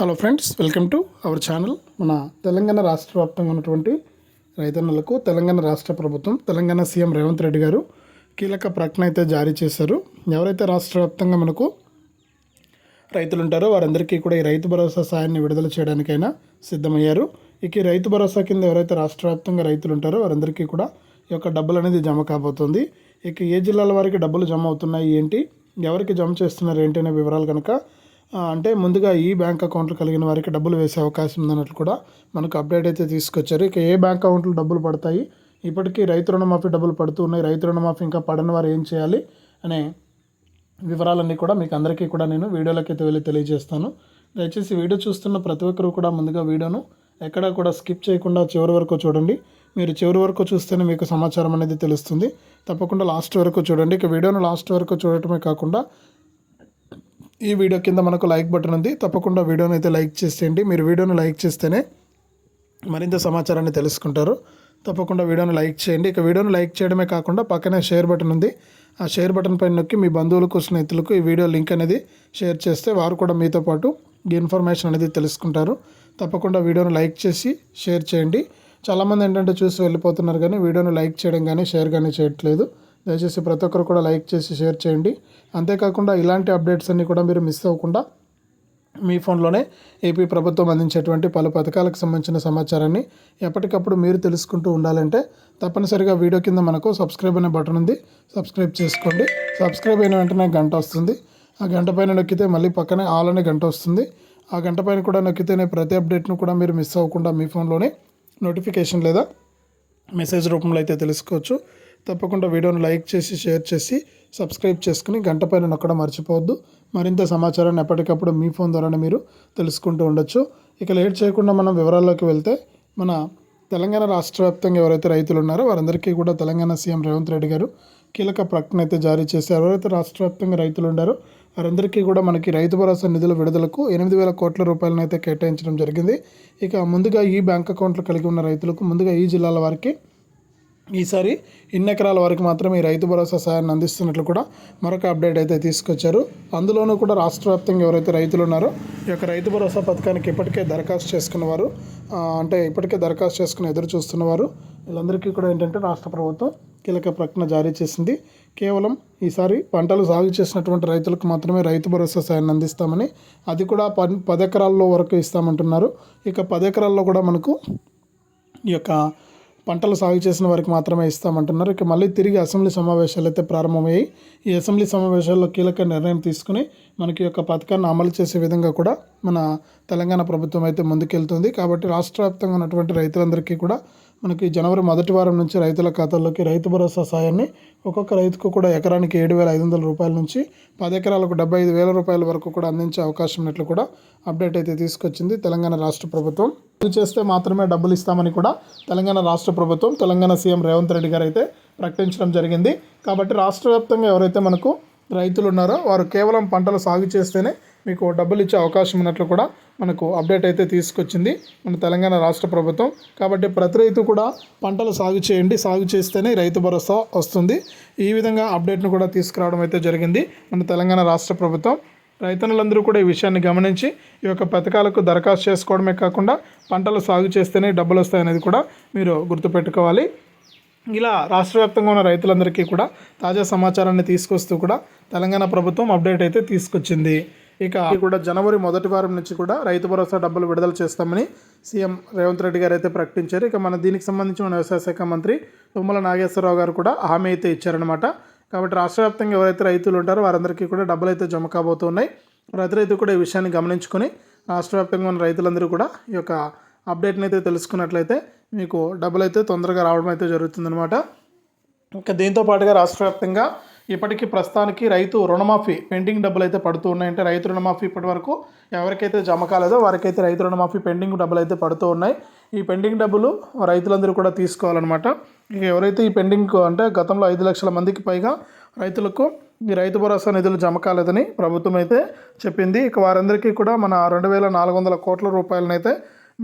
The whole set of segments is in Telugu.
Hello friends welcome to our channel మన తెలంగాణ రాష్ట్ర వ్యాప్తంగా ఉన్నటువంటి రైతన్నలకు తెలంగాణ రాష్ట్ర ప్రభుత్వం తెలంగాణ సీఎం రేవంత్ రెడ్డి గారు కీలక ప్రకటన అయితే జారీ చేశారు. ఎవరైతే రాష్ట్ర వ్యాప్తంగా మనకు రైతులు ఉంటారో వారందరికీ కూడా ఈ రైతు భరోసా సాయాన్ని విడుదల చేయడానికైనా సిద్ధమయ్యారు. ఇక ఈ రైతు భరోసా కింద ఎవరైతే రాష్ట్ర వ్యాప్తంగా రైతులు ఉంటారో వారందరికీ కూడా ఈ యొక్క డబ్బులు అనేది జమ కాబోతుంది. ఇక ఏ జిల్లాల వారికి డబ్బులు జమ అవుతున్నాయి ఏంటి ఎవరికి జమ చేస్తున్నారు ఏంటి అనే వివరాలు కనుక అంటే ముందుగా ఈ బ్యాంక్ అకౌంట్లు కలిగిన వారికి డబ్బులు వేసే అవకాశం ఉందన్నట్లు కూడా మనకు అప్డేట్ అయితే తీసుకొచ్చారు. ఇక ఏ బ్యాంక్ అకౌంట్లు డబ్బులు పడతాయి? ఇప్పటికీ రైతు రుణమాఫీ డబ్బులు పడుతూ ఉన్నాయి. రైతు రుణమాఫీ ఇంకా పడని వారు ఏం చేయాలి అనే వివరాలన్నీ కూడా మీకు అందరికీ కూడా నేను వీడియోలోకి అయితే వెళ్ళి తెలియజేస్తాను. దయచేసి వీడియో చూస్తున్న ప్రతి ఒక్కరు కూడా ముందుగా వీడియోను ఎక్కడా కూడా స్కిప్ చేయకుండా చివరి వరకు చూడండి. మీరు చివరి వరకు చూస్తేనే మీకు సమాచారం అనేది తెలుస్తుంది. తప్పకుండా లాస్ట్ వరకు చూడండి. ఇక వీడియోను లాస్ట్ వరకు చూడటమే కాకుండా ఈ వీడియో కింద మనకు లైక్ బటన్ ఉంది. తప్పకుండా వీడియోని అయితే లైక్ చేసేయండి. మీరు వీడియోను లైక్ చేస్తేనే మరింత సమాచారాన్ని తెలుసుకుంటారు. తప్పకుండా వీడియోని లైక్ చేయండి. ఇక వీడియోని లైక్ చేయడమే కాకుండా పక్కనే షేర్ బటన్ ఉంది. ఆ షేర్ బటన్ పైన నొక్కి మీ బంధువులకు స్నేహితులకు ఈ వీడియో లింక్ అనేది షేర్ చేస్తే వారు కూడా మీతో పాటు ఈ ఇన్ఫర్మేషన్ అనేది తెలుసుకుంటారు. తప్పకుండా వీడియోని లైక్ చేసి షేర్ చేయండి. చాలామంది ఏంటంటే చూసి వెళ్ళిపోతున్నారు కానీ వీడియోని లైక్ చేయడం కానీ షేర్ కానీ చేయట్లేదు. దయచేసి ప్రతి ఒక్కరు కూడా లైక్ చేసి షేర్ చేయండి. అంతేకాకుండా ఇలాంటి అప్డేట్స్ అన్నీ కూడా మీరు మిస్ అవ్వకుండా మీ ఫోన్లోనే ఏపీ ప్రభుత్వం అందించేటువంటి పలు పథకాలకు సంబంధించిన సమాచారాన్ని ఎప్పటికప్పుడు మీరు తెలుసుకుంటూ ఉండాలంటే తప్పనిసరిగా వీడియో కింద మనకు సబ్స్క్రైబ్ అనే బటన్ ఉంది. సబ్స్క్రైబ్ చేసుకోండి. సబ్స్క్రైబ్ అయిన వెంటనే గంట వస్తుంది. ఆ గంట పైన నొక్కితే మళ్ళీ పక్కనే ఆల్ అనే గంట వస్తుంది. ఆ గంట పైన కూడా నొక్కితేనే ప్రతి అప్డేట్ను కూడా మీరు మిస్ అవ్వకుండా మీ ఫోన్లోనే నోటిఫికేషన్ లేదా మెసేజ్ రూపంలో అయితే తెలుసుకోవచ్చు. తప్పకుండా వీడియోను లైక్ చేసి షేర్ చేసి సబ్స్క్రైబ్ చేసుకుని గంట పైన నొక్కడం మర్చిపోవద్దు. మరింత సమాచారాన్ని ఎప్పటికప్పుడు మీ ఫోన్ ద్వారానే మీరు తెలుసుకుంటూ ఉండొచ్చు. ఇక లేట్ చేయకుండా మనం వివరాల్లోకి వెళ్తే మన తెలంగాణ రాష్ట్ర వ్యాప్తంగా ఎవరైతే రైతులు ఉన్నారో వారందరికీ కూడా తెలంగాణ సీఎం రేవంత్ రెడ్డి గారు కీలక ప్రకటన అయితే జారీ చేశారు. ఎవరైతే రాష్ట్ర వ్యాప్తంగా రైతులు ఉన్నారో వారందరికీ కూడా మనకి రైతు భరోసా నిధుల విడుదలకు ఎనిమిది వేల కోట్ల రూపాయలను అయితే కేటాయించడం జరిగింది. ఇక ముందుగా ఈ బ్యాంక్ అకౌంట్లు కలిగి ఉన్న రైతులకు ముందుగా ఈ జిల్లాల వారికి ఈసారి ఇన్ని ఎకరాల వరకు మాత్రమే ఈ రైతు భరోసా సాయాన్ని అందిస్తున్నట్లు కూడా మరొక అప్డేట్ అయితే తీసుకొచ్చారు. అందులోనూ కూడా రాష్ట్ర వ్యాప్తంగా ఎవరైతే రైతులు ఉన్నారో ఈ యొక్క రైతు భరోసా పథకానికి ఇప్పటికే దరఖాస్తు చేసుకున్నవారు అంటే ఇప్పటికే దరఖాస్తు చేసుకుని ఎదురు చూస్తున్నవారు వీళ్ళందరికీ కూడా ఏంటంటే రాష్ట్ర ప్రభుత్వం కీలక ప్రకటన జారీ చేసింది. కేవలం ఈసారి పంటలు సాగు చేసినటువంటి రైతులకు మాత్రమే రైతు భరోసా సాయాన్ని అందిస్తామని అది కూడా పది పది ఎకరాల్లో వరకు ఇస్తామంటున్నారు. ఇక పది ఎకరాల్లో కూడా మనకు ఈ యొక్క పంటలు సాగు చేసిన వారికి మాత్రమే ఇస్తామంటున్నారు. ఇక మళ్ళీ తిరిగి అసెంబ్లీ సమావేశాలు అయితే ప్రారంభమయ్యాయి. ఈ అసెంబ్లీ సమావేశాల్లో కీలక నిర్ణయం తీసుకుని మనకి యొక్క పథకాన్ని అమలు చేసే విధంగా కూడా మన తెలంగాణ ప్రభుత్వం అయితే ముందుకెళ్తుంది. కాబట్టి రాష్ట్ర వ్యాప్తంగా ఉన్నటువంటి రైతులందరికీ కూడా మనకి జనవరి మొదటి వారం నుంచి రైతుల ఖాతాల్లోకి రైతు భరోసా సాయాన్ని ఒక్కొక్క రైతుకు కూడా ఎకరానికి ఏడు వేల ఐదు వందల రూపాయల నుంచి పది ఎకరాలకు డెబ్బై ఐదు వేల రూపాయల వరకు కూడా అందించే అవకాశం ఉన్నట్లు కూడా అప్డేట్ అయితే తీసుకొచ్చింది తెలంగాణ రాష్ట్ర ప్రభుత్వం. ఇది చేస్తే మాత్రమే డబ్బులు ఇస్తామని కూడా తెలంగాణ రాష్ట్ర ప్రభుత్వం తెలంగాణ సీఎం రేవంత్ రెడ్డి గారు అయితే ప్రకటించడం జరిగింది. కాబట్టి రాష్ట్ర వ్యాప్తంగా ఎవరైతే మనకు రైతులు ఉన్నారో వారు కేవలం పంటలు సాగు చేస్తేనే మీకు డబ్బులు ఇచ్చే అవకాశం ఉన్నట్లు కూడా మనకు అప్డేట్ అయితే తీసుకొచ్చింది మన తెలంగాణ రాష్ట్ర ప్రభుత్వం. కాబట్టి ప్రతి రైతు కూడా పంటలు సాగు చేయండి. సాగు చేస్తేనే రైతు భరోసా వస్తుంది. ఈ విధంగా అప్డేట్ను కూడా తీసుకురావడం అయితే జరిగింది మన తెలంగాణ రాష్ట్ర ప్రభుత్వం. రైతన్నులందరూ కూడా ఈ విషయాన్ని గమనించి ఈ యొక్క పథకాలకు దరఖాస్తు చేసుకోవడమే కాకుండా పంటలు సాగు చేస్తేనే డబ్బులు వస్తాయనేది కూడా మీరు గుర్తుపెట్టుకోవాలి. ఇలా రాష్ట్ర వ్యాప్తంగా ఉన్న రైతులందరికీ కూడా తాజా సమాచారాన్ని తీసుకొస్తూ కూడా తెలంగాణ ప్రభుత్వం అప్డేట్ అయితే తీసుకొచ్చింది. ఇక కూడా జనవరి మొదటి వారం నుంచి కూడా రైతు భరోసా డబ్బులు విడుదల చేస్తామని సీఎం రేవంత్ రెడ్డి గారు అయితే ప్రకటించారు. ఇక మన దీనికి సంబంధించి మన వ్యవసాయ శాఖ మంత్రి తుమ్మల నాగేశ్వరరావు గారు కూడా హామీ అయితే ఇచ్చారనమాట కాబట్టి రాష్ట్ర వ్యాప్తంగా ఎవరైతే రైతులు ఉంటారో వారందరికీ కూడా డబ్బులు అయితే జమ కాబోతున్నాయి. ప్రతి రైతు కూడా ఈ విషయాన్ని గమనించుకొని రాష్ట్ర వ్యాప్తంగా ఉన్న రైతులందరూ కూడా ఈ యొక్క అప్డేట్ని అయితే తెలుసుకున్నట్లయితే మీకు డబ్బులు అయితే తొందరగా రావడం అయితే జరుగుతుందన్నమాట. ఇంకా దీంతో పాటుగా రాష్ట్ర వ్యాప్తంగా ఇప్పటికీ ప్రస్తుతానికి రైతు రుణమాఫీ పెండింగ్ డబ్బులు అయితే పడుతూ ఉన్నాయంటే రైతు రుణమాఫీ ఇప్పటి వరకు ఎవరికైతే జమ కాలేదో వారికైతే రైతు రుణమాఫీ పెండింగ్ డబ్బులు అయితే పడుతూ ఉన్నాయి. ఈ పెండింగ్ డబ్బులు రైతులందరూ కూడా తీసుకోవాలన్నమాట. ఇక ఎవరైతే ఈ పెండింగ్ అంటే గతంలో ఐదు లక్షల మందికి పైగా రైతులకు ఈ రైతు భరోసా నిధులు జమ కాలేదని ప్రభుత్వం అయితే చెప్పింది. ఇక వారందరికీ కూడా మన రెండు వేల నాలుగు వందల కోట్ల రూపాయలనైతే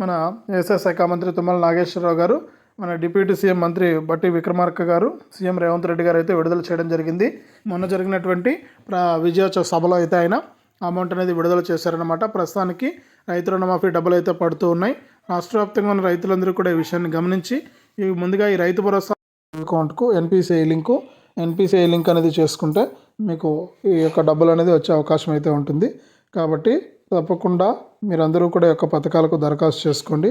మన వ్యవసాయ శాఖ మంత్రి తుమ్మల నాగేశ్వరరావు గారు మన డిప్యూటీ సీఎం మంత్రి బట్టి విక్రమార్క గారు సీఎం రేవంత్ రెడ్డి గారు అయితే విడుదల చేయడం జరిగింది. మొన్న జరిగినటువంటి ప్ర విజయోత్సవ సభలో అయితే ఆయన అమౌంట్ అనేది విడుదల చేశారనమాట ప్రస్తుతానికి రైతు రుణమాఫీ డబ్బులు అయితే పడుతూ ఉన్నాయి. రాష్ట్ర వ్యాప్తంగా ఉన్న రైతులందరూ కూడా ఈ విషయాన్ని గమనించి ఈ ముందుగా ఈ రైతు భరోసా అకౌంట్కు ఎన్పిసిఐ లింకు ఎన్పిసిఐ లింక్ అనేది చేసుకుంటే మీకు ఈ యొక్క డబ్బులు అనేది వచ్చే అవకాశం అయితే ఉంటుంది. కాబట్టి తప్పకుండా మీరందరూ కూడా ఈ యొక్క పథకాలకు దరఖాస్తు చేసుకోండి.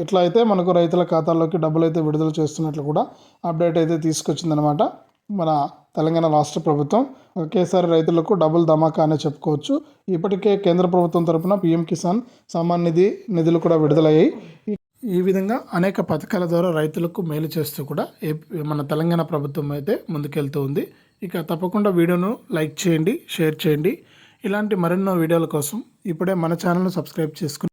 ఇట్లా అయితే మనకు రైతుల ఖాతాల్లోకి డబ్బులు అయితే విడుదల చేస్తున్నట్లు కూడా అప్డేట్ అయితే తీసుకొచ్చిందనమాట మన తెలంగాణ రాష్ట్ర ప్రభుత్వం. ఒకేసారి రైతులకు డబుల్ ధమాకా అనే చెప్పుకోవచ్చు. ఇప్పటికే కేంద్ర ప్రభుత్వం తరపున పీఎం కిసాన్ సమ్మాన్ నిధి నిధులు కూడా విడుదలయ్యాయి. ఈ- విధంగా అనేక పథకాల ద్వారా రైతులకు మేలు చేస్తూ కూడా మన తెలంగాణ ప్రభుత్వం అయితే ముందుకెళ్తూ ఉంది. ఇక తప్పకుండా వీడియోను లైక్ చేయండి షేర్ చేయండి. ఇలాంటి మరెన్నో వీడియోల కోసం ఇప్పుడే మన ఛానల్ను సబ్స్క్రైబ్ చేసుకుని